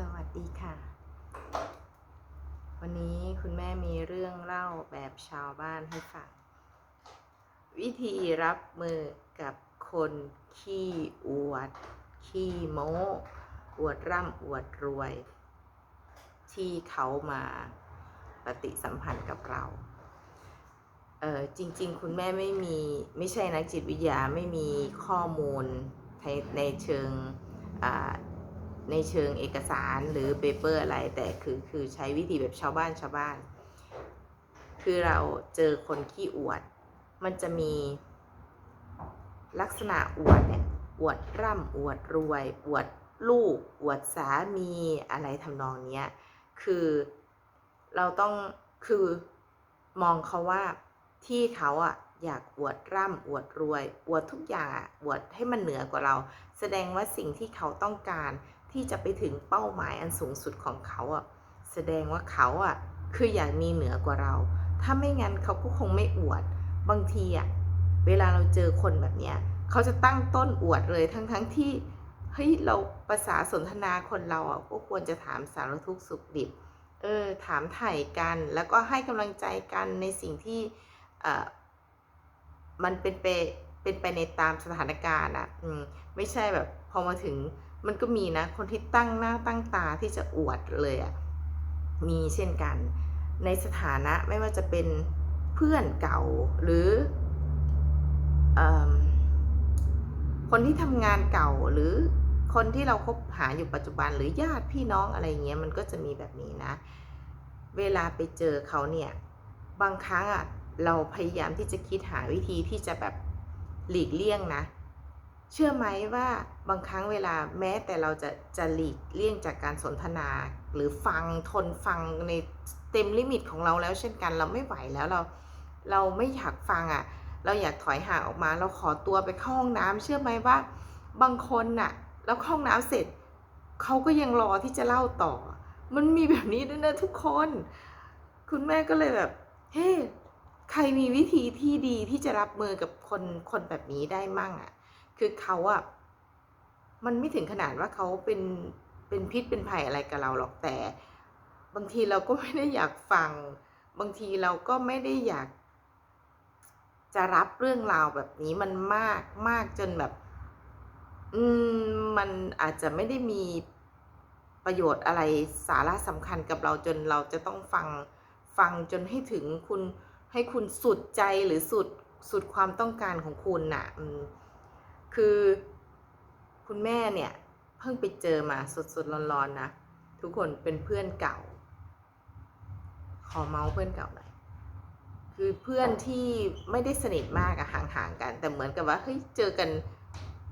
สวัสดีค่ะ วันนี้คุณแม่มีเรื่องเล่าแบบชาวบ้านให้ฟัง วิธีรับมือกับคนขี้อวด ขี้โม้อวดร่ำอวดรวย ที่เขามาปฏิสัมพันธ์กับเรา เออจริง ๆ คุณแม่ไม่มีไม่ใช่นักจิตวิทยาไม่มีข้อมูลในในเชิง ในเชิงเอกสารหรือเปเปอร์อะไร แต่คือคือใช้วิธีแบบชาวบ้านชาวบ้าน คือเราเจอคนขี้อวด มันจะมีลักษณะอวดเนี่ยอวดร่ำอวดรวย อวดลูก อวดสามีอะไรทำนองเนี้ย คือเราต้องคือมองเขาว่าที่เขาอะอยากอวดร่ำอวดรวย อวดทุกอย่างอะอวดให้มันเหนือกว่าเรา แสดงว่าสิ่งที่เขาต้องการ ที่จะไปถึงเป้าหมายอันสูงสุดของเขาอะแสดงว่าเขาอะคืออยากมีเหนือกว่าเรา ถ้าไม่งั้นเขาก็คงไม่อวด บางทีอะเวลาเราเจอคนแบบเนี้ยเขาจะตั้งต้นอวดเลยทั้งทั้งๆที่เฮ้ยเราภาษาสนทนาคนเราอะก็ควรจะถามสารทุกข์สุขดิบเออถามไถ่กันแล้วก็ให้กำลังใจกันในสิ่งที่เอ่อมันเป็นไปเป็นไปในตามสถานการณ์อะ อืม ไม่ใช่แบบพอมาถึง มันก็มีนะ คนที่ตั้งหน้าตั้งตาที่จะอวดเลยอะมีเช่นกัน ในสถานะไม่ว่าจะเป็นเพื่อนเก่าหรืออคนที่ทำงานเก่าหรือคนที่เราคบหาอยู่ปัจจุบันหรือญาติพี่น้องอะไรเงี้ยมันก็จะมีแบบนี้นะ เวลาไปเจอเขาเนี่ยบางครั้งอะเราพยายามที่จะคิดหาวิธีที่จะแบบหลีกเลี่ยงนะ เชื่อไหมว่าบางครั้งเวลาแม้แต่เราจะจะหลีกเลี่ยงจากการสนทนา หรือฟังทนฟังในเต็มลิมิตของเราแล้วเช่นกัน เราไม่ไหวแล้วเราเราไม่อยากฟังอะ เราอยากถอยห่างออกมา เราขอตัวไปเข้าห้องน้ำเชื่อไหมว่า บางคนน่ะแล้วเข้าห้องน้ำเสร็จเขาก็ยังรอที่จะเล่าต่อ มันมีแบบนี้ด้วยนะทุกคน คุณแม่ก็เลยแบบ เฮ้ใครมีวิธีที่ดีที่จะรับมือกับคนคนแบบนี้ได้มั่งอะ่ะ คือเขาอะ่ะมันไม่ถึงขนาดว่าเขาเป็นเป็นพิษเป็นภัยอะไรกับเราหรอกแต่ บางทีเราก็ไม่ได้อยากฟัง บางทีเราก็ไม่ได้อยาก จะรับเรื่องราวแบบนี้มันมากมากจนแบบ อืมมันอาจจะไม่ได้มีประโยชน์อะไรสาระสำคัญกับเราจนเราจะต้องฟังฟังจนให้ถึงคุณให้คุณสุดใจหรือสุดสุดความต้องการของคุณน่ะ อืม คือคุณแม่เนี่ย เพิ่งไปเจอมาสดๆร้อนๆนะ ทุกคนเป็นเพื่อนเก่า ขอเมาส์เพื่อนเก่าหน่อยคือเพื่อนที่ไม่ได้สนิทมากอะห่างๆกัน แต่เหมือนกับว่าเฮ้ยเจอกัน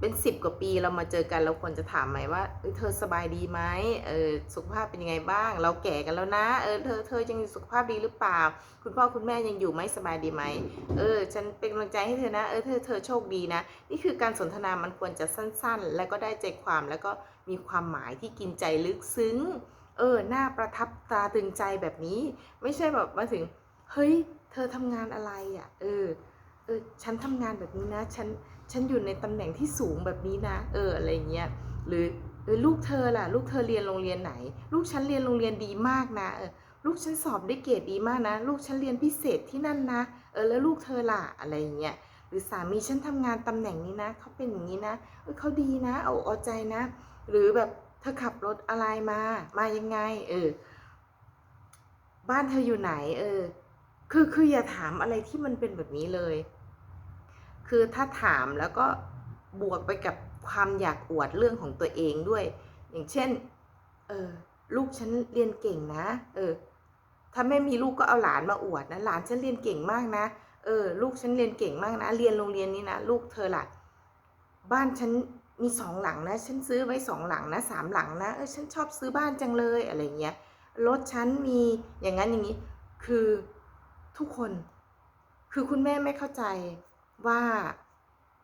เป็นสิบกว่าปีเรามาเจอกันเราควรจะถามไหมว่าเธอสบายดีไหมเออสุขภาพเป็นยังไงบ้าง เราแก่กันแล้วนะเออเธอเธอยังสุขภาพดีหรือเปล่า คุณพ่อคุณแม่ยังอยู่ไหมสบายดีไหมเออ ฉันเป็นกำลังใจให้เธอนะเออเธอเธอโชคดีนะ นี่คือการสนทนามันควรจะสั้นๆ แล้วก็ได้ใจความแล้วก็มีความหมายที่กินใจลึกซึ้ง เออหน้าประทับตาตึงใจแบบนี้ ไม่ใช่แบบมาถึงเฮ้ย เธอทำงานอะไรอะ เออเออฉันทำงานแบบนี้นะฉัน ฉันอยู่ในตำแหน่งที่สูงแบบนี้นะ เอออะไรเงี้ยหรือเออลูกเธอล่ะ ลูกเธอเรียนโรงเรียนไหน ลูกฉันเรียนโรงเรียนดีมากนะเออลูกฉันสอบได้เกรดดีมากนะ ลูกฉันเรียนพิเศษที่นั่นนะ เออแล้วลูกเธอล่ะอะไรเงี้ยหรือสามีฉันทำงานตำแหน่งนี้นะเขาเป็นอย่างนี้นะเออเขาดีนะเอาเอาใจนะ หรือแบบเธอขับรถอะไรมามายังไง เออ บ้านเธออยู่ไหน เออ คือคืออย่าถามอะไรที่มันเป็นแบบนี้เลย คือถ้าถามแล้วก็บวกไปกับความอยากอวดเรื่องของตัวเองด้วย อย่างเช่น เออ ลูกฉันเรียนเก่งนะ เออ ถ้าไม่มีลูกก็เอาหลานมาอวดนะ หลานฉันเรียนเก่งมากนะ เออ ลูกฉันเรียนเก่งมากนะ เรียนโรงเรียนนี้นะ ลูกเธอล่ะ บ้านฉันมีสองหลังนะ ฉันซื้อไว้สองหลังนะสามหลังนะ เออ ฉันชอบซื้อบ้านจังเลยอะไรเงี้ย รถฉันมีอย่างนั้นอย่างนี้ คือทุกคน คือคุณแม่ไม่เข้าใจ ว่า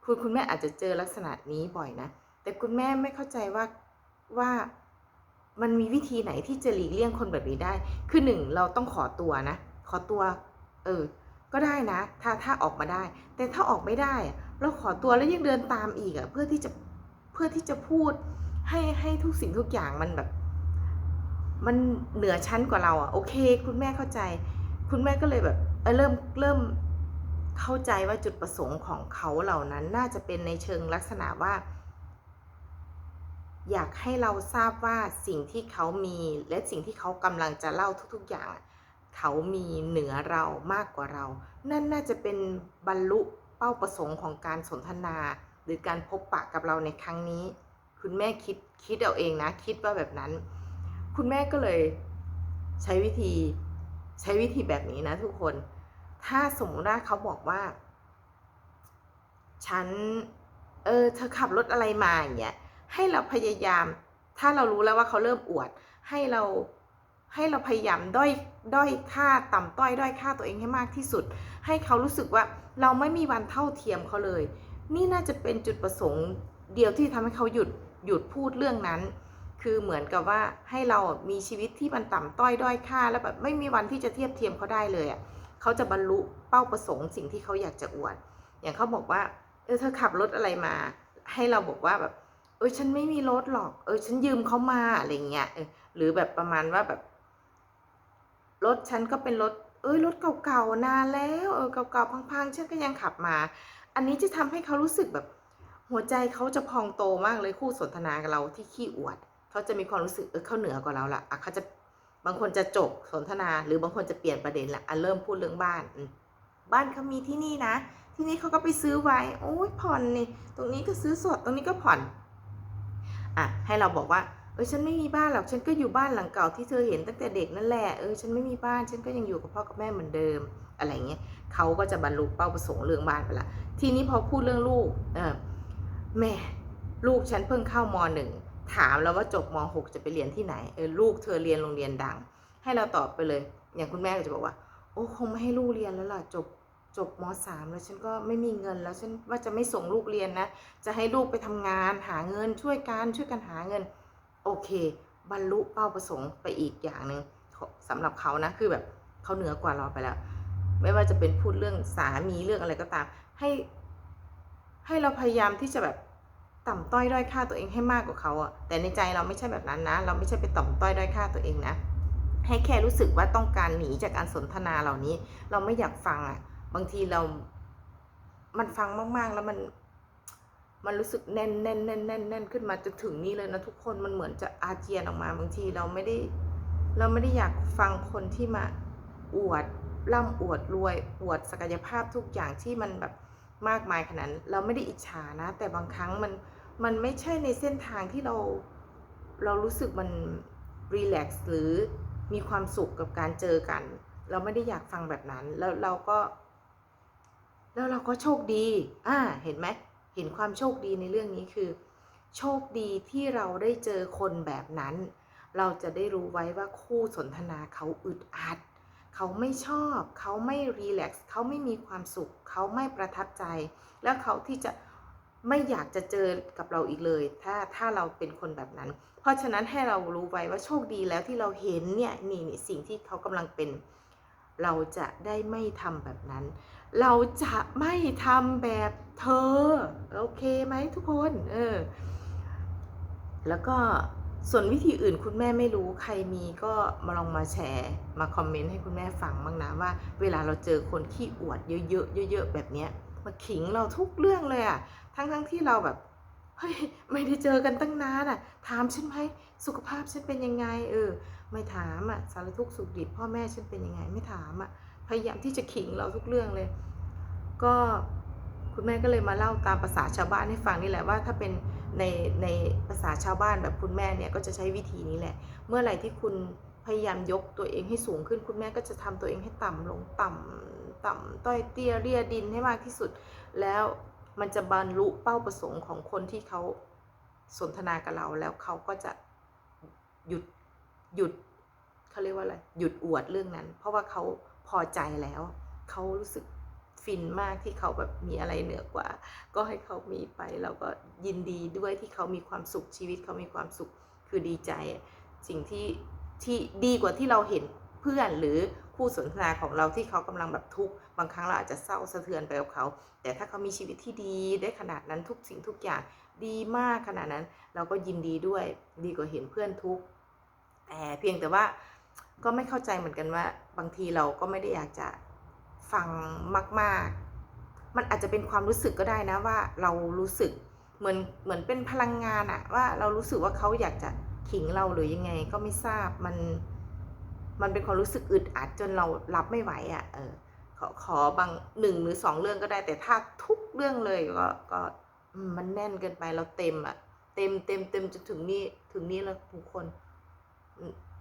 คุณคุณแม่อาจจะเจอลักษณะนี้บ่อยนะ แต่คุณแม่ไม่เข้าใจว่าว่ามันมีวิธีไหนที่จะหลีกเลี่ยงคนแบบนี้ได้ คือหนึ่งเราต้องขอตัวนะ ขอตัว เออ ก็ได้นะ ถ้าถ้าออกมาได้ แต่ถ้าออกไม่ได้เราขอตัวแล้วยังเดินตามอีกอะเพื่อที่จะเพื่อที่จะพูดให้ให้ทุกสิ่งทุกอย่างมันแบบ มันเหนือชั้นกว่าเราอะโอเค คุณแม่เข้าใจ คุณแม่ก็เลยแบบเเริ่มเริ่ม เข้าใจว่าจุดประสงค์ของเขาเหล่านั้นน่าจะเป็นในเชิงลักษณะว่า อยากให้เราทราบว่าสิ่งที่เขามีและสิ่งที่เขากำลังจะเล่าทุก ๆ อย่าง เขามีเหนือเรามากกว่าเรา นั่นน่าจะเป็นบรรลุเป้าประสงค์ของการสนทนา หรือการพบปะกับเราในครั้งนี้ คุณแม่คิดคิดเอาเองนะ คิดว่าแบบนั้น คุณแม่ก็เลยใช้วิธีใช้วิธีแบบนี้นะทุกคน ถ้าสมมติว่าเขาบอกว่า ฉัน เออ เธอขับรถอะไรมาอย่างเงี้ย ให้เราพยายาม ถ้าเรารู้แล้วว่าเขาเริ่มอวด ให้เรา ให้เราพยายามด้อยด้อยค่าต่ำต้อยด้อยค่าตัวเองให้มากที่สุด ให้เขารู้สึกว่าเราไม่มีวันเท่าเทียมเขาเลย นี่น่าจะเป็นจุดประสงค์ เดียวที่ทำให้เขาหยุดหยุดพูดเรื่องนั้น คือเหมือนกับว่าให้เรามีชีวิตที่มันต่ำต้อยด้อยค่า แล้วแบบไม่มีวันที่จะเทียบเทียมเขาได้เลยอะ เขาจะบรรลุเป้าประสงค์สิ่งที่เขาอยากจะอวด อย่างเขาบอกว่าเออเธอขับรถอะไรมา ให้เราบอกว่าแบบเออฉันไม่มีรถหรอกเออฉันยืมเขามาอะไรเงี้ยเออหรือแบบประมาณว่าแบบรถฉันก็เป็นรถ เอ้ยรถเก่าๆนานแล้วเออเก่าๆพังๆฉันก็ยังขับมา อันนี้จะทำให้เขารู้สึกแบบ หัวใจเขาจะพองโตมากเลยคู่สนทนากับเราที่ขี้อวดเขาจะมีความรู้สึกเออเขาเหนือกว่าเราละอะเขาจะ บางคนจะจบสนทนา หรือบางคนจะเปลี่ยนประเด็นละอะเริ่มพูดเรื่องบ้าน บ้านเขามีที่นี่นะ ที่นี่เขาก็ไปซื้อไว้ โอ้ยผ่อนนี่ ตรงนี้ก็ซื้อสด ตรงนี้ก็ผ่อน อะ ให้เราบอกว่าเออฉันไม่มีบ้านหรอก ฉันก็อยู่บ้านหลังเก่าที่เธอเห็นตั้งแต่เด็กนั่นแหละ เออ ฉันไม่มีบ้าน ฉันก็ยังอยู่กับพ่อกับแม่เหมือนเดิม อะไรเงี้ยเขาก็จะบรรลุเป้าประสงค์เรื่องบ้านไปละ ทีนี้พอพูดเรื่องลูก เออแม่ลูกฉันเพิ่งเข้ามหนึ่ง ถามแล้วว่าจบมหกจะไปเรียนที่ไหนเออลูกเธอเรียนโรงเรียนดัง ให้เราตอบไปเลย อย่างคุณแม่ก็จะบอกว่า โอ้คงไม่ให้ลูกเรียนแล้วล่ะจบจบมสามแล้วฉันก็ไม่มีเงินแล้วฉันว่าจะไม่ส่งลูกเรียนนะ จะให้ลูกไปทำงานหาเงินช่วยกันช่วยกันหาเงิน โอเค บรรลุเป้าประสงค์ไปอีกอย่างหนึ่งสำหรับเขานะคือแบบเขาเหนือกว่าเราไปแล้ว ไม่ว่าจะเป็นพูดเรื่องสามีเรื่องอะไรก็ตาม ให้ให้เราพยายามที่จะแบบ ต่ำต้อยด้อยค่าตัวเองให้มากกว่าเขาอะแต่ในใจเราไม่ใช่แบบนั้นนะ เราไม่ใช่ไปต่ำต้อยด้อยค่าตัวเองนะ ให้แค่รู้สึกว่าต้องการหนีจากการสนทนาเหล่านี้ เราไม่อยากฟังอะบางทีเรา มันฟังมาก ๆ แล้วมัน มันรู้สึกแน่นแน่นแน่นแน่นแน่นขึ้นมาจนถึงนี่เลยนะทุกคน มันเหมือนจะอาเจียนออกมา บางทีเราไม่ได้ เราไม่ได้อยากฟังคนที่มาอวดร่ำอวดรวย อวดศักยภาพทุกอย่างที่มันแบบมากมายขนาดนั้นเราไม่ได้อิจฉานะ แต่บางครั้งมัน มันไม่ใช่ในเส้นทางที่เราเรารู้สึกมันรีแลกซ์หรือมีความสุขกับการเจอกัน เราไม่ได้อยากฟังแบบนั้น แล้วเราก็ แล้วเราก็โชคดี อ่า เห็นไหมเห็นความโชคดีในเรื่องนี้คือ โชคดีที่เราได้เจอคนแบบนั้น เราจะได้รู้ไว้ว่าคู่สนทนาเขาอึดอัด เขาไม่ชอบ เขาไม่รีแลกซ์เขาไม่มีความสุข เขาไม่ประทับใจ แล้วเขาที่จะ ไม่อยากจะเจอกับเราอีกเลย ถ้าถ้าเราเป็นคนแบบนั้น เพราะฉะนั้นให้เรารู้ไว้ว่าโชคดีแล้วที่เราเห็นเนี่ยนี่นี่สิ่งที่เขากำลังเป็น เราจะได้ไม่ทำแบบนั้น เราจะไม่ทำแบบเธอโอเคไหมทุกคนเออแล้วก็ส่วนวิธีอื่นคุณแม่ไม่รู้ใครมีก็มาลองมาแชร์มาคอมเมนต์ให้คุณแม่ฟังบ้างนะว่า เวลาเราเจอคนขี้อวดเยอะๆเยอะๆแบบเนี้ยมาขิงเราทุกเรื่องเลยอะ ทั้งๆทที่เราแบบเฮ้ยไม่ได้เจอกันตั้งนานอะถามฉันไหมสุขภาพฉันเป็นยังไง เออ ไม่ถามอะสารทุกข์สุขดิบพ่อแม่ฉันเป็นยังไง ไม่ถามอะพยายามที่จะขิงเราทุกเรื่องเลย ก็คุณแม่ก็เลยมาเล่าตามภาษาชาวบ้านให้ฟังนี่แหละว่า ถ้าเป็นในในภาษาชาวบ้านแบบคุณแม่เนี่ยก็จะใช้วิธีนี้แหละ เมื่อไหร่ที่คุณพยายามยกตัวเองให้สูงขึ้น คุณแม่ก็จะทำตัวเองให้ต่ำลงต่ำต่ำต้อยเตี้ยเรียดินให้มากที่สุดแล้ว มันจะบรรลุเป้าประสงค์ของคนที่เขาสนทนากับเราแล้วเขาก็จะหยุดหยุดเขาเรียกว่าอะไรหยุดอวดเรื่องนั้น เพราะว่าเขาพอใจแล้วเขารู้สึกฟินมากที่เขาแบบมีอะไรเหนือกว่า ก็ให้เขามีไปเราก็ยินดีด้วยที่เขามีความสุขชีวิตเขามีความสุขคือดีใจ สิ่งที่ที่ดีกว่าที่เราเห็นเพื่อนหรือ คู่สนทนาของเราที่เขากำลังแบบทุกข์บางครั้งเราอาจจะเศร้าสะเทือนไปกับเขา แต่ถ้าเขามีชีวิตที่ดีได้ขนาดนั้นทุกสิ่งทุกอย่างดีมากขนาดนั้น เราก็ยินดีด้วยดีกว่าเห็นเพื่อนทุกข์แต่เพียงแต่ว่าก็ไม่เข้าใจเหมือนกันว่า บางทีเราก็ไม่ได้อยากจะฟังมาก ๆ มันอาจจะเป็นความรู้สึกก็ได้นะว่าเรารู้สึกเหมือนเหมือนเป็นพลังงานอะว่าเรารู้สึกว่าเขาอยากจะขิงเราหรือยังไงก็ไม่ทราบมัน มันเป็นความรู้สึกอึดอัดจนเรารับไม่ไหวอะ่ะเออขอขอบางหนึ่งหรือสองเรื่องก็ได้ แต่ถ้าทุกเรื่องเลยก็ก็มันแน่นเกินไปเราเต็มอะ่ะ เต็มเต็มเต็มจนถึงนี่ถึงนี่แล้วทุกคน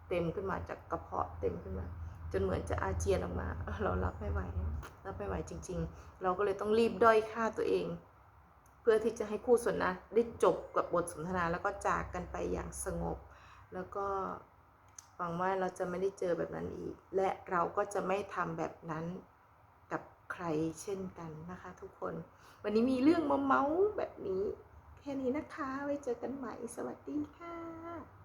เต็มขึ้นมาจากกระเพาะเต็มขึ้นมา จนเหมือนจะอาเจียนออกมาเออเรารับไม่ไหวรับไม่ไหวจริง ๆ เราก็เลยต้องรีบด้อยค่าตัวเอง เพื่อที่จะให้คู่สนทนาได้จบกับบทสนทนาแล้วก็จากกันไปอย่างสงบ แล้วก็ หวังว่าเราจะไม่ได้เจอแบบนั้นอีก และเราก็จะไม่ทำแบบนั้นกับใครเช่นกันนะคะ ทุกคน วันนี้มีเรื่องมาเมาส์แบบนี้ แค่นี้นะคะ ไว้เจอกันใหม่ สวัสดีค่ะ